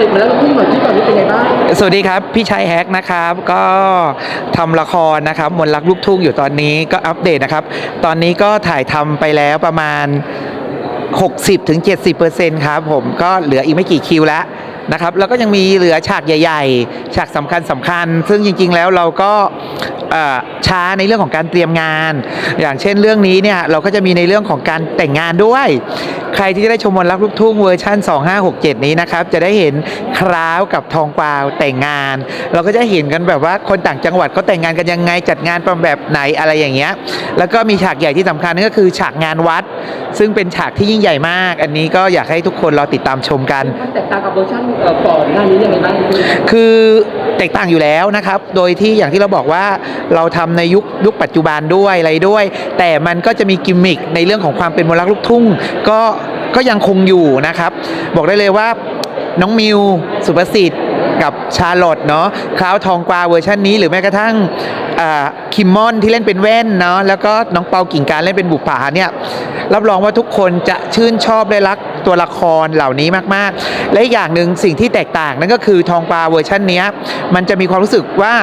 เดตมาแล้วพี่หน่อยที่ตอนนี้เป็นไงบ้างสวัสดีครับ พี่ชัยแฮกนะครับ ก็ทำละครนะครับ มนต์รักลูกทุ่งอยู่ตอนนี้ก็อัปเดตนะครับ ตอนนี้ก็ถ่ายทำไปแล้วประมาณ 60-70%ครับผมก็เหลืออีกไม่กี่คิวแล้วนะครับแล้วก็ยังมีเหลือฉากใหญ่ ๆ ฉากสำคัญสำคัญ ซึ่งจริงๆแล้วเราก็เอ่อช้าในเรื่องของการเตรียมงาน อย่างเช่นเรื่องนี้เนี่ยเราก็จะมีในเรื่องของการแต่งงานด้วยใครที่จะได้ชมมนต์รักลูกทุ่งเวอร์ชัน2567 นี้นะครับ จะได้เห็นคราวกับทองกวาวแต่งงาน เราก็จะเห็นกันแบบว่าคนต่างจังหวัดเขาแต่งงานกันยังไงจัดงานเป็นแบบไหนอะไรอย่างเงี้ยแล้วก็มีฉากใหญ่ที่สำคัญนั่นก็คือฉากงานวัด ซึ่งเป็นฉากที่ยิ่งใหญ่มาก อันนี้ก็อยากให้ทุกคนรอติดตามชมกันมันแตกต่างกับเวอร์ชันเอ่อก่อนหน้านี้ยังไงบ้างคือแตกต่างอยู่แล้วนะครับ โดยที่อย่างที่เราบอกว่าเราทำในยุคยุคปัจจุบันด้วยอะไรด้วย แต่มันก็จะมีกิมมิคในเรื่องของความเป็นมนต์รักลูกทุ่ง ก็ ก็ยังคงอยู่นะครับ บอกได้เลยว่าน้องมิว สุภสิทธิ์กับชาลอตเนาะคราวทองกวาเวอร์ชันนี้หรือแม้กระทั่งคิมมอนที่เล่นเป็นแว่นเนาะแล้วก็น้องเปากิ่งการเล่นเป็นบุปผาเนี่ยรับรองว่าทุกคนจะชื่นชอบและรักตัวละครเหล่านี้มากๆ และอีกอย่างหนึ่งสิ่งที่แตกต่างนั่นก็คือทองกวาเวอร์ชันนี้มันจะมีความรู้สึกว่า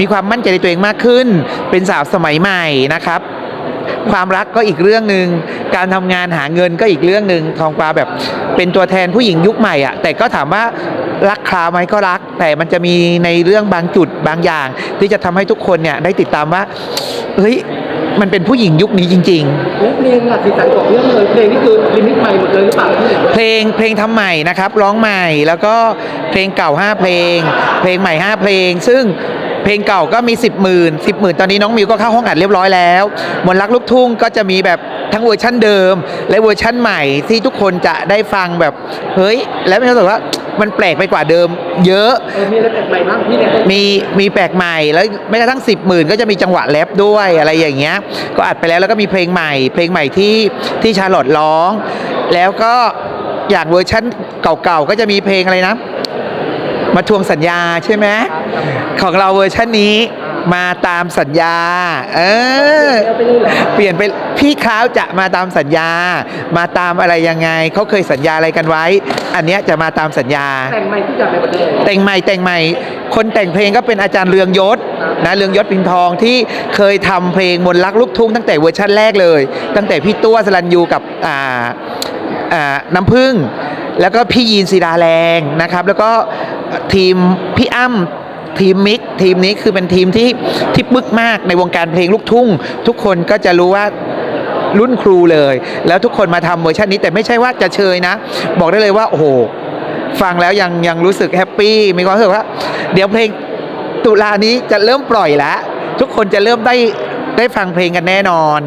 มีความมั่นใจในตัวเองมากขึ้น เป็นสาวสมัยใหม่นะครับ ความรักก็อีกเรื่องหนึ่งการทำงานหาเงินก็อีกเรื่องหนึ่งทองกวาแบบเป็นตัวแทนผู้หญิงยุคใหม่อะแต่ก็ถามว่ารักคราวไหมก็รัก แต่มันจะมีในเรื่องบางจุดบางอย่าง ที่จะทำให้ทุกคนเนี่ยได้ติดตามว่าเฮ้ยมันเป็นผู้หญิงยุคนี้จริงๆและเพลงอะสีสันของเรื่องเลยเพลงนี่คือลิมิตใหม่หมดเลยหรือเปล่าพี่เพลงเพลงทำใหม่นะครับ ร้องใหม่แล้วก็เพลงเก่า 5 เพลง เพลงใหม่ 5 เพลง ซึ่ง เพลงเก่าก็มี 10หมื่น10หมื่นตอนนี้น้องมิวก็เข้าห้องอัดเรียบร้อยแล้วมนต์รักลูกทุ่งก็จะมีแบบทั้งเวอร์ชั่นเดิม และเวอร์ชั่นใหม่ที่ทุกคนจะได้ฟังแบบเฮ้ย แล้วไม่รู้สึกว่ามันแปลกไปกว่าเดิม เยอะเออมีอะไรแปลกใหม่บ้างพี่เนี่ยมีมีแปลกใหม่แล้วแม้กระทั่ง 10หมื่นก็จะมีจังหวะแรปด้วยอะไรอย่างเงี้ยก็อัดไปแล้วแล้วก็มีเพลงใหม่ เพลงใหม่ที่ที่ชาลอตร้อง แล้วก็อย่างเวอร์ชั่นเก่าๆก็จะมีเพลงอะไรนะ มาทวงสัญญาใช่ไหมของเราเวอร์ชันนี้มาตามสัญญา เออเอาไปเลยเหรอเปลี่ยนเป็นพี่คราวจะมาตามสัญญา มาตามอะไรยังไง เขาเคยสัญญาอะไรกันไว้ อันเนี้ยจะมาตามสัญญา แต่งใหม่ทุกอย่างไปหมดเลยแต่งใหม่แต่งใหม่ คนแต่งเพลงก็เป็นอาจารย์เรืองยศนะเรืองยศปินทองที่เคยทำเพลงมนต์รักลูกทุ่งตั้งแต่เวอร์ชันแรกเลย ตั้งแต่พี่ตัวสลันยูกับอ่าอ่าน้ำพึ่งแล้วก็พี่ยีนศิดาแรงนะครับ แล้วก็ ทีมพี่อ้ำทีมมิกทีมนี้คือเป็นทีมที่ที่ปึกมากในวงการเพลงลูกทุ่ง ทุกคนก็จะรู้ว่ารุ่นครูเลย แล้วทุกคนมาทำเวอร์ชันนี้แต่ไม่ใช่ว่าจะเชยนะ บอกได้เลยว่า โอ้โห ฟังแล้วยังยังรู้สึกแฮปปี้มีความรู้สึกว่า เดี๋ยวเพลงตุลานี้จะเริ่มปล่อยแล้ว ทุกคนจะเริ่มได้ได้ฟังเพลงกันแน่นอน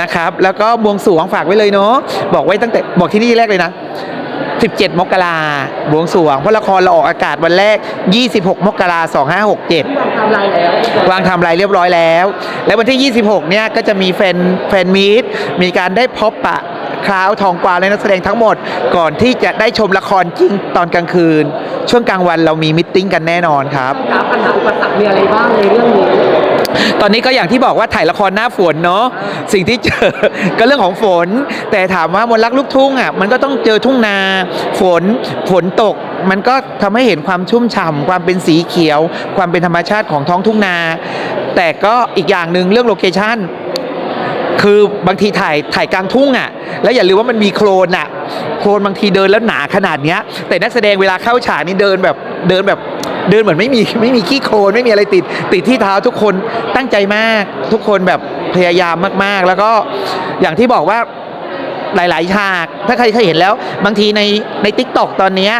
นะครับ แล้วก็บวงสรวงฝากไว้เลยเนาะบอกไว้ตั้งแต่บอกที่นี่แรกเลยนะ 17 มกราบวงสรวงเพราะละครเราออกอากาศวันแรก 26 มกรา2567ที่วางไทม์ไลน์แล้ววางไทำลายเรียบร้อยแล้ว แล้ววันที่ 26 เนี่ยก็จะมีแฟนแฟนมีตมีการได้พบปะคราวทองกวาวและนักแสดงทั้งหมด ก่อนที่จะได้ชมละครจริงตอนกลางคืน ช่วงกลางวันเรามีมิทติ้งกันแน่นอนครับครับปัญหาอุปสรรคมีอะไรบ้างในเรื่องนี้ ตอนนี้ก็อย่างที่บอกว่าถ่ายละครหน้าฝนเนาะสิ่งที่เจอก็เรื่องของฝน แต่ถามว่ามนต์รักลูกทุ่งอะมันก็ต้องเจอทุ่งนา ฝนฝนตก มันก็ทำให้เห็นความชุ่มฉ่ำความเป็นสีเขียว ความเป็นธรรมชาติของท้องทุ่งนา แต่ก็อีกอย่างหนึ่งเรื่องโลเคชั่นคือบางทีถ่ายถ่ายกลางทุ่งอะ แล้วอย่าลืมว่ามันมีโคลนอะ โคลนบางทีเดินแล้วหนาขนาดเนี้ย แต่นักแสดงเวลาเข้าฉากนี่เดินแบบเดินแบบ เดินเหมือนไม่มีไม่มีขี้โคลนไม่มีอะไรติดติดที่เท้าทุกคนตั้งใจมาก ทุกคนแบบพยายามมากๆ แล้วก็อย่างที่บอกว่าหลาย ๆ ฉาก ถ้าใครเคยเห็นแล้ว บางทีในในทิกตอกตอนนี้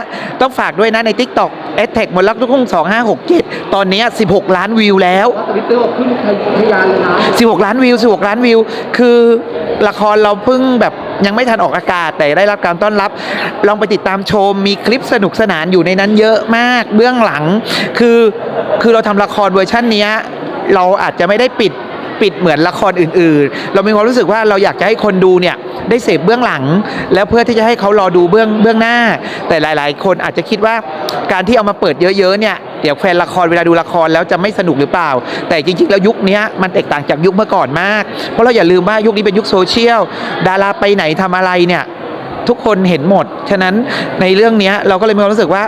ต้องฝากด้วยนะในทิกตอก แอดแท็กมนต์รักลูกทุ่ง2567 ตอนเนี้ย16 ล้านวิวแล้วว่าทวิตเตอร์บอกขึ้นทะยานเลยนะ16 ล้านวิว 16 ล้านวิว คือละครเราเพิ่งแบบยังไม่ทันออกอากาศแต่ได้รับการต้อนรับ ลองไปติดตามชมมีคลิปสนุกสนานอยู่ในนั้นเยอะมากเบื้องหลัง คือคือเราทำละครเวอร์ชันเนี้ยเราอาจจะไม่ได้ปิด ปิดเหมือนละครอื่น ๆ เรามีความรู้สึกว่าเราอยากจะให้คนดูเนี่ยได้เสพเบื้องหลัง แล้วเพื่อที่จะให้เขารอดูเบื้องเบื้องหน้า แต่หลาย ๆ คนอาจจะคิดว่าการที่เอามาเปิดเยอะ ๆ เนี่ยเดี๋ยวแฟนละครเวลาดูละครแล้วจะไม่สนุกหรือเปล่า แต่จริง ๆ แล้วยุคนี้มันแตกต่างจากยุคเมื่อก่อนมาก เพราะเราอย่าลืมว่ายุคนี้เป็นยุคโซเชียล ดาราไปไหนทำอะไรเนี่ยทุกคนเห็นหมด ฉะนั้นในเรื่องเนี้ยเราก็เลยมีความรู้สึกว่า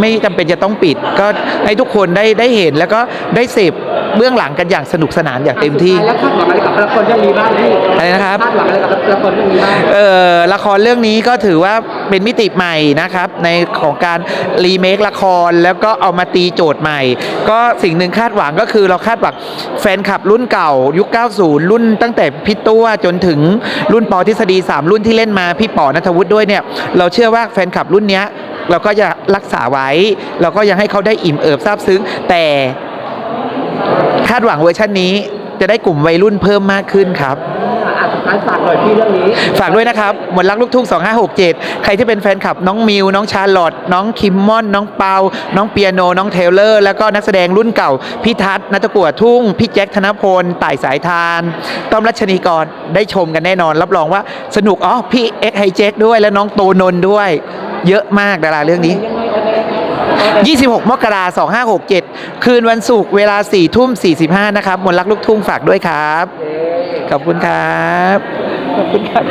ไม่จำเป็นจะต้องปิด ก็ให้ทุกคนได้ได้เห็นแล้วก็ได้เสพเบื้องหลังกันอย่างสนุกสนานอย่างเต็มที่ แล้วคาดหวังอะไรกับละครเรื่องนี้บ้างพี่อะไรนะครับ คาดหวังอะไรกับละครเรื่องนี้บ้างเอ่อละครเรื่องนี้ก็ถือว่าเป็นมิติใหม่นะครับ ในของการรีเมคละครแล้วก็เอามาตีโจทย์ใหม่ ก็สิ่งหนึ่งคาดหวังก็คือเราคาดหวังแฟนคลับรุ่นเก่า ยุค 90 รุ่นตั้งแต่พี่ตัวจนถึงรุ่นปอทฤษฎี 3 รุ่นที่เล่นมาพี่ป๋อนัทวุฒิด้วยเนี่ยเราเชื่อว่าแฟนคลับรุ่นเนี้ย เราก็จะรักษาไว้ เราก็ยังให้เขาได้อิ่มเอิบซาบซึ้ง แต่คาดหวังเวอร์ชันนี้จะได้กลุ่มวัยรุ่นเพิ่มมากขึ้นครับอะสุดท้ายฝากหน่อยพี่เรื่องนี้ ฝากด้วยนะครับมนต์รักลูกทุ่ง 2567 ใครที่เป็นแฟนคลับน้องมิว น้องชาร์ลอตน้องคิมมอน น้องเปา น้องเปียโน น้องเทเลอร์ แล้วก็นักแสดงรุ่นเก่า พี่ทัศน์นัตะกัวทุ่ง พี่แจ็คธนพลต่ายสายทานต้อมรัชนีกรได้ชมกันแน่นอน รับรองว่าสนุกอ๋อพี่เอ็กไฮเจ็คด้วยและน้องโตนนท์ด้วย เยอะมากดาราเรื่องนี้ยังไงเอาเลย26 มกราคม2567 คืนวันศุกร์เวลา 4 ทุ่ม 45 นะครับ มนต์รักลูกทุ่งฝากด้วยครับ ขอบคุณครับ ขอบคุณครับ